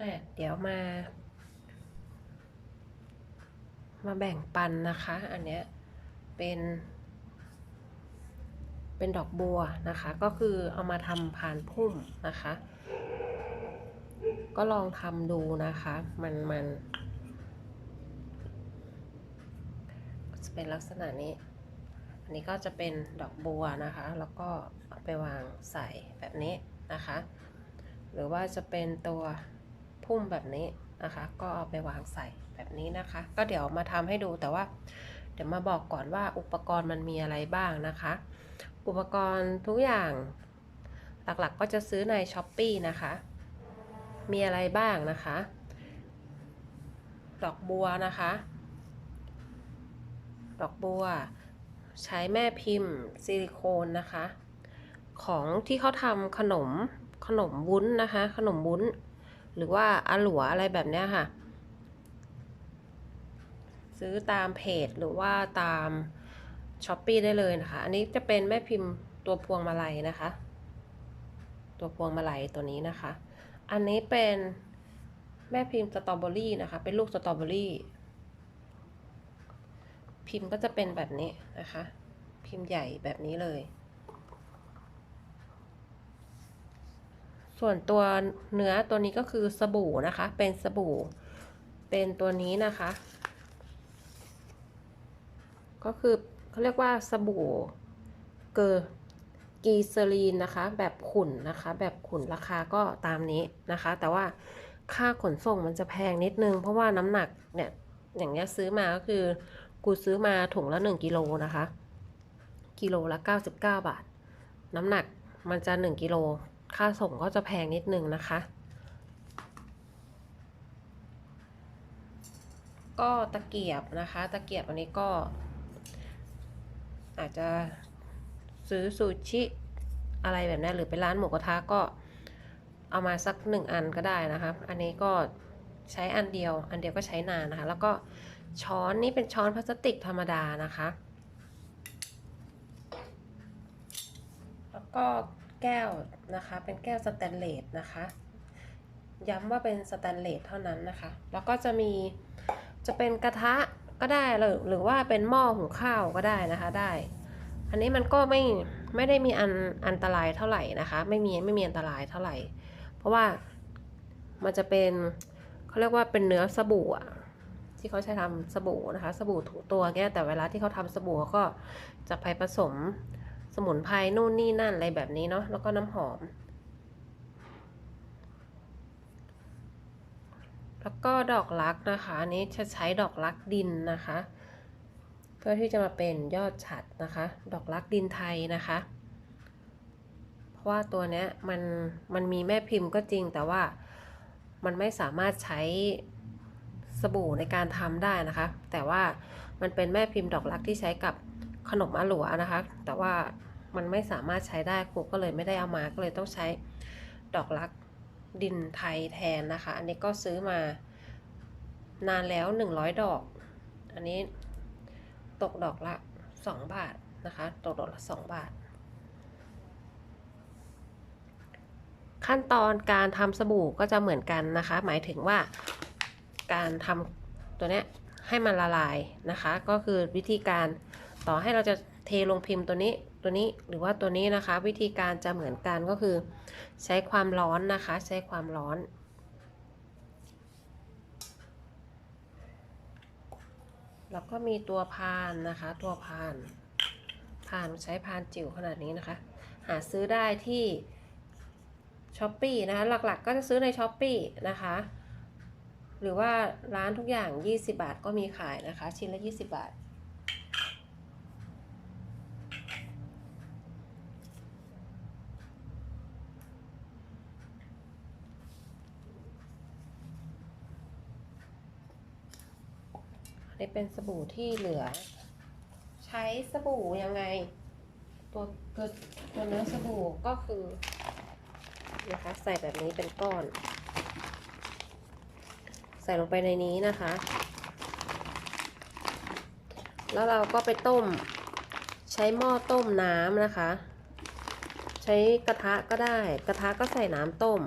อะเดี๋ยวมา มาแบ่งปันนะคะ อันเนี้ยเป็น เป็นดอกบัวนะคะ ก็คือเอามาทำพานพุ่มนะคะ ก็ลองทำดูนะคะ มันมันจะเป็นลักษณะนี้ อันนี้ก็จะเป็นดอกบัวนะคะ แล้วก็เอาไปวางใส่แบบนี้นะคะ หรือว่าจะเป็นตัว พุ่มแบบนี้นะคะ ก็เอาไปวางใส่แบบนี้นะคะ ก็เดี๋ยวมาทำให้ดูแต่ว่า เดี๋ยวมาบอกก่อนว่าอุปกรณ์มันมีอะไรบ้างนะคะ อุปกรณ์ทุกอย่างหลักๆก็จะซื้อใน s h อ p e e นะคะ มีอะไรบ้างนะคะ ดอกบัวนะคะ ดอกบัว ใช้แม่พิมพ์ซิลิโคนนะคะ ของที่เขาทำขนมขนมวุ้นนะคะ ขนมวุ้น หรือว่าอหลัวอะไรแบบเนี้ยค่ะ ซื้อตามเพจหรือว่าตามช้อปปีได้เลยนะคะ อันนี้จะเป็นแม่พิมพ์ตัวพวงมาลัยนะคะ ตัวพวงมาลัยตัวนี้นะคะ อันนี้เป็นแม่พิมพ์สตรอเบอรี่นะคะ เป็นลูกสตรอเบอรี่ พิมพ์ก็จะเป็นแบบนี้นะคะ พิมพ์ใหญ่แบบนี้เลย ส่วนตัวเนื้อตัวนี้ก็คือสบู่นะคะ เป็นสบู่ เป็นตัวนี้นะคะ ก็คือเขาเรียกว่าสบู่เกอร์กีเซอรีนนะคะ แบบขุ่นนะคะ แบบขุ่นราคาก็ตามนี้นะคะ แต่ว่าค่าขนส่งมันจะแพงนิดนึง เพราะว่าน้ำหนักเนี่ยอย่างเงี้ยซื้อมาก็คือกูซื้อมาถุงละ 1กิโลนะคะ กิโลละ 99 บาท น้ำหนักมันจะ 1กิโล ค่าส่งก็จะแพงนิดนึงนะคะ ก็ตะเกียบนะคะ ตะเกียบอันนี้ก็ อาจจะซื้อซูชิอะไรแบบนี้หรือไปร้านหมูกระทะก็เอามาสักหนึ่งอันก็ได้นะคะ อันนี้ก็ใช้อันเดียว อันเดียวก็ใช้นานนะคะ แล้วก็ช้อนนี่เป็นช้อนพลาสติกธรรมดานะคะ แล้วก็ แก้วนะคะ เป็นแก้วสแตนเลสนะคะ ย้ำว่าเป็นสแตนเลสเท่านั้นนะคะ แล้วก็จะมีจะเป็นกระทะก็ได้หรือหรือว่าเป็นหม้อหุงข้าวก็ได้นะคะได้ อันนี้มันก็ไม่ไม่ได้มีอันอันตรายเท่าไหร่นะคะ ไม่มีไม่มีอันตรายเท่าไหร่ เพราะว่ามันจะเป็นเขาเรียกว่าเป็นเนื้อสบู่อะที่เขาใช้ทำสบู่นะคะ สบู่ถูตัวเงี้ยแต่เวลาที่เขาทำสบู่ก็จะไปผสม มุนไพรนู่นนี่นั่นอะไรแบบนี้เนาะแล้วก็น้ำหอม แล้วก็ดอกรักนะคะอันนี้จะใช้ดอกรักดินนะคะ เพื่อที่จะมาเป็นยอดฉัดนะคะ ดอกรักดินไทยนะคะ เพราะว่าตัวเนี้ยมันมันมีแม่พิมพ์ก็จริงแต่ว่ามันไม่สามารถใช้สบู่ในการทำได้นะคะ แต่ว่ามันเป็นแม่พิมพ์ดอกรักที่ใช้กับขนมอหลัวนะคะ แต่ว่า มันไม่สามารถใช้ได้ครูก็เลยไม่ได้เอามาก็เลยต้องใช้ดอกรักดินไทยแทนนะคะ อันนี้ก็ซื้อมานานแล้ว 100 ดอก อันนี้ตกดอกละ 2 บาทนะคะ ตกดอกละ 2 บาท ขั้นตอนการทำสบู่ก็จะเหมือนกันนะคะ หมายถึงว่าการทำตัวเนี้ยให้มันละลายนะคะ ก็คือวิธีการต่อให้เราจะเทลงพิมพ์ตัวนี้ ตัวนี้หรือว่าตัวนี้นะคะ วิธีการจะเหมือนกันก็คือ ใช้ความร้อนนะคะ ใช้ความร้อน แล้วก็มีตัวพานนะคะ ตัวพานพานใช้พานจิ๋วขนาดนี้นะคะ หาซื้อได้ที่ช้อปปีนะคะ หลักๆ ก็จะซื้อในช้อปปีนะคะ หรือว่าร้านทุกอย่าง 20 บาทก็มีขายนะคะ ชิ้นละ 20 บาท นนี้เป็นสบู่ที่เหลือ ใช้สบู่ยังไง ตัวเกิดตัวเนื้อสบู่ก็คือนะคะใส่แบบนี้เป็นก้อน ใส่ลงไปในนี้นะคะ แล้วเราก็ไปต้ม ใช้หม้อต้มน้ำนะคะ ใช้กระทะก็ได้ กระทะก็ใส่น้ำต้ม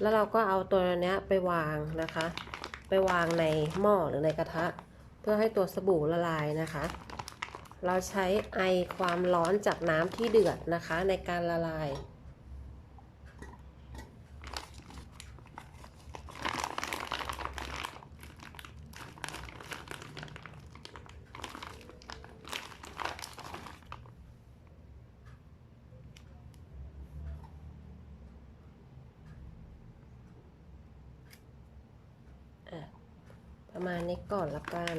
แล้วเราก็เอาตัวเนี้ยไปวางนะคะ ไปวางในหม้อหรือในกระทะ เพื่อให้ตัวสบู่ละลายนะคะ เราใช้ไอความร้อนจากน้ำที่เดือดนะคะในการละลาย อะ ประมาณนี้ก่อนละกัน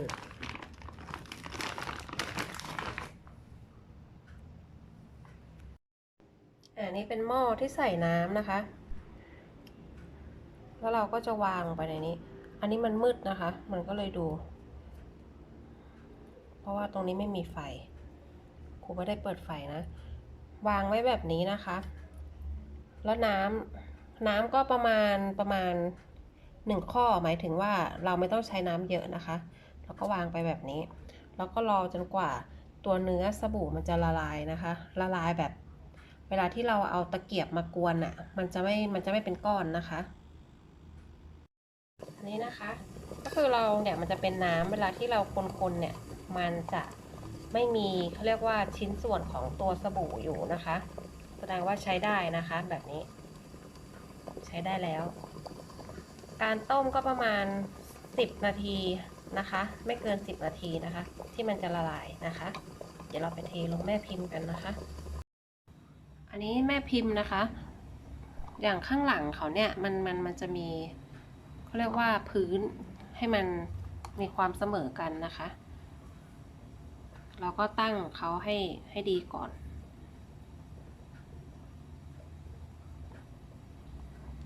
อันนี้เป็นหม้อที่ใส่น้ำนะคะ แล้วเราก็จะวางลงไปในนี้ อันนี้มันมืดนะคะ มันก็เลยดู เพราะว่าตรงนี้ไม่มีไฟ ครูไม่ได้เปิดไฟนะ วางไว้แบบนี้นะคะ แล้วน้ำน้ำก็ประมาณประมาณ หนึ่งข้อหมายถึงว่าเราไม่ต้องใช้น้ำเยอะนะคะ แล้วก็วางไปแบบนี้ แล้วก็รอจนกว่าตัวเนื้อสบู่มันจะละลายนะคะ ละลายแบบ เวลาที่เราเอาตะเกียบมากวนอะ่ะ มันจะไม่ มันจะไม่เป็นก้อนนะคะ อันนี้นะคะ ก็คือเราเนี่ยมันจะเป็นน้ำเวลาที่เราคนๆเนี่ย มันจะไม่มีเขาเรียกว่าชิ้นส่วนของตัวสบู่อยู่นะคะ แสดงว่าใช้ได้นะคะ แบบนี้ ใช้ได้แล้ว การต้มก็ประมาณ 10 นาทีนะคะ ไม่เกิน 10 นาทีนะคะ ที่มันจะละลายนะคะ เดี๋ยวเราไปเทลงแม่พิมพ์กันนะคะ อันนี้แม่พิมพ์นะคะ อย่างข้างหลังเขาเนี่ยมันมันมันจะมีเขาเรียกว่าพื้นให้มันมีความเสมอกันนะคะ เราก็ตั้งเขาให้ให้ดีก่อน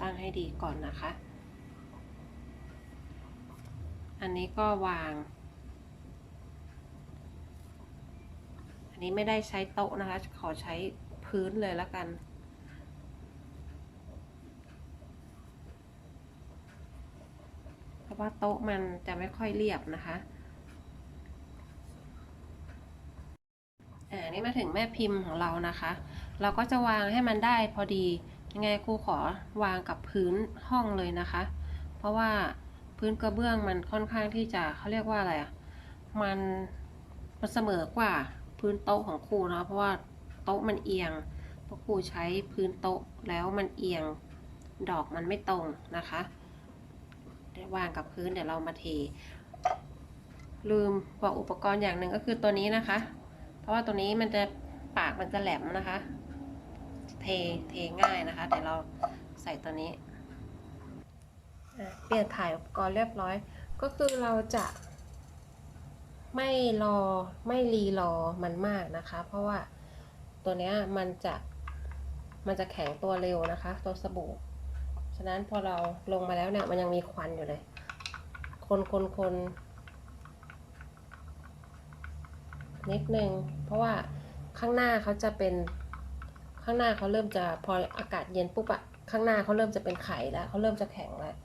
ตั้งให้ดีก่อนนะคะ อันนี้ก็วาง อันนี้ไม่ได้ใช้โต๊ะนะคะ ขอใช้พื้นเลยแล้วกัน เพราะว่าโต๊ะมันจะไม่ค่อยเรียบนะคะอ่านี่มาถึงแม่พิมพ์ของเรานะคะ เราก็จะวางให้มันได้พอดี ยังไงครูขอวางกับพื้นห้องเลยนะคะ เพราะว่า พื้นกระเบื้องมันค่อนข้างที่จะเขาเรียกว่าอะไรอะมันมันเสมอกว่าพื้นโต๊ะของครูเนาะเพราะว่าโต๊ะมันเอียงเพราะครูใช้พื้นโต๊ะแล้วมันเอียงดอกมันไม่ตรงนะคะเดี๋ยววางกับพื้นเดี๋ยวเรามาเท ลืมบอกอุปกรณ์อย่างหนึ่งก็คือตัวนี้นะคะ เพราะว่าตัวนี้มันจะปากมันจะแหลมนะคะ เทเทง่ายนะคะ แต่เราใส่ตัวนี้ เปลี่ยนถ่ายอุปกรณ์เรียบร้อย ก็คือเราจะไม่รอไม่รีรอมันมากนะคะ เพราะว่าตัวเนี้ยมันจะมันจะแข็งตัวเร็วนะคะ ตัวสบู่ ฉะนั้นพอเราลงมาแล้วเนี่ยมันยังมีควันอยู่เลย คนคนคนนิดนึงเพราะว่าข้างหน้าเขาจะเป็นข้างหน้าเขาเริ่มจะพออากาศเย็นปุ๊บอะข้างหน้าเขาเริ่มจะเป็นไข่แล้วเขาเริ่มจะแข็งแล้ว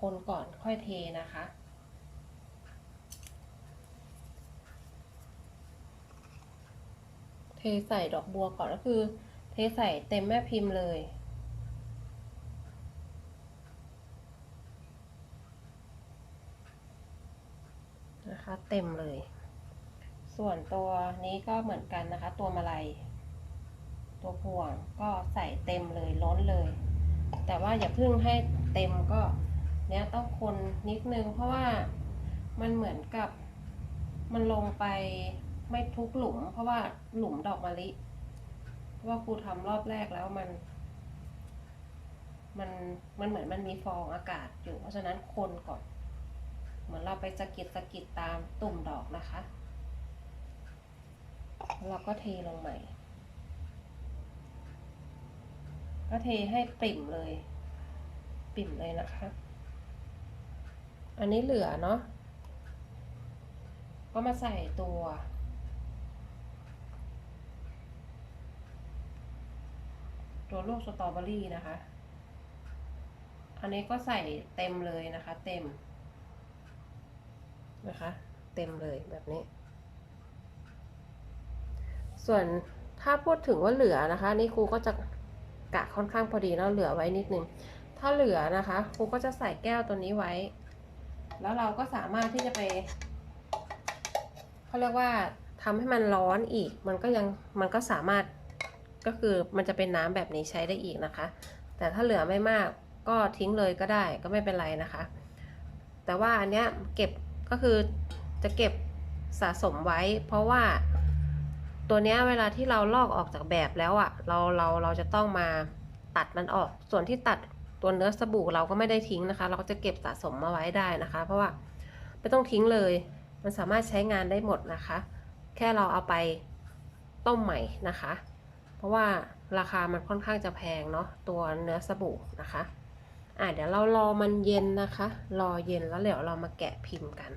คนก่อนค่อยเทนะคะ เทใส่ดอกบัวก่อนก็คือ เทใส่เต็มแม่พิมพ์เลยนะคะเต็มเลย ส่วนตัวนี้ก็เหมือนกันนะคะ ตัวมาลัย ตัวพวงก็ใส่เต็มเลยล้นเลย แต่ว่าอย่าเพิ่งให้เต็มก็ เนี้ยต้องคนนิดนึง เพราะว่ามันเหมือนกับมันลงไปไม่ทุกหลุม เพราะว่าหลุมดอกมะลิเพราะว่าครูทำรอบแรกแล้วมัน มันมันเหมือนมันมีฟองอากาศอยู่ เพราะฉะนั้นคนก่อน เหมือนเราไปสะกิดสะกิดตามตุ่มดอกนะคะเราก็เทลงใหม่ ก็เทให้ปริ่มเลย ปริ่มเลยนะคะ อันนี้เหลือเนาะ ก็มาใส่ตัว ตัวลูกสตรอเบอรี่นะคะ อันนี้ก็ใส่เต็มเลยนะคะ เต็ม นะคะ เต็มเลยแบบนี้ ส่วนถ้าพูดถึงว่าเหลือนะคะ นี่ครูก็จะกะค่อนข้างพอดีแล้วเหลือไว้นิดนึง ถ้าเหลือนะคะครูก็จะใส่แก้วตัวนี้ไว้ แล้วเราก็สามารถที่จะไปเขาเรียกว่าทำให้มันร้อนอีก มันก็ยังมันก็สามารถก็คือมันจะเป็นน้ำแบบนี้ใช้ได้อีกนะคะ แต่ถ้าเหลือไม่มากก็ทิ้งเลยก็ได้ก็ไม่เป็นไรนะคะ แต่ว่าอันเนี้ยเก็บก็คือจะเก็บสะสมไว้ เพราะว่าตัวเนี้ยเวลาที่เราลอกออกจากแบบแล้วอะ่ะเราเราเราจะต้องมาตัดมันออกส่วนที่ตัด ตัวเนื้อสบู่เราก็ไม่ได้ทิ้งนะคะ เราก็จะเก็บสะสมมาไว้ได้นะคะ เพราะว่าไม่ต้องทิ้งเลย มันสามารถใช้งานได้หมดนะคะ แค่เราเอาไปต้มใหม่นะคะ เพราะว่าราคามันค่อนข้างจะแพงเนาะตัวเนื้อสบู่นะคะอะเดี๋ยวเรารอมันเย็นนะคะ รอเย็นแล้วเดี๋ยวเรามาแกะพิมพ์กัน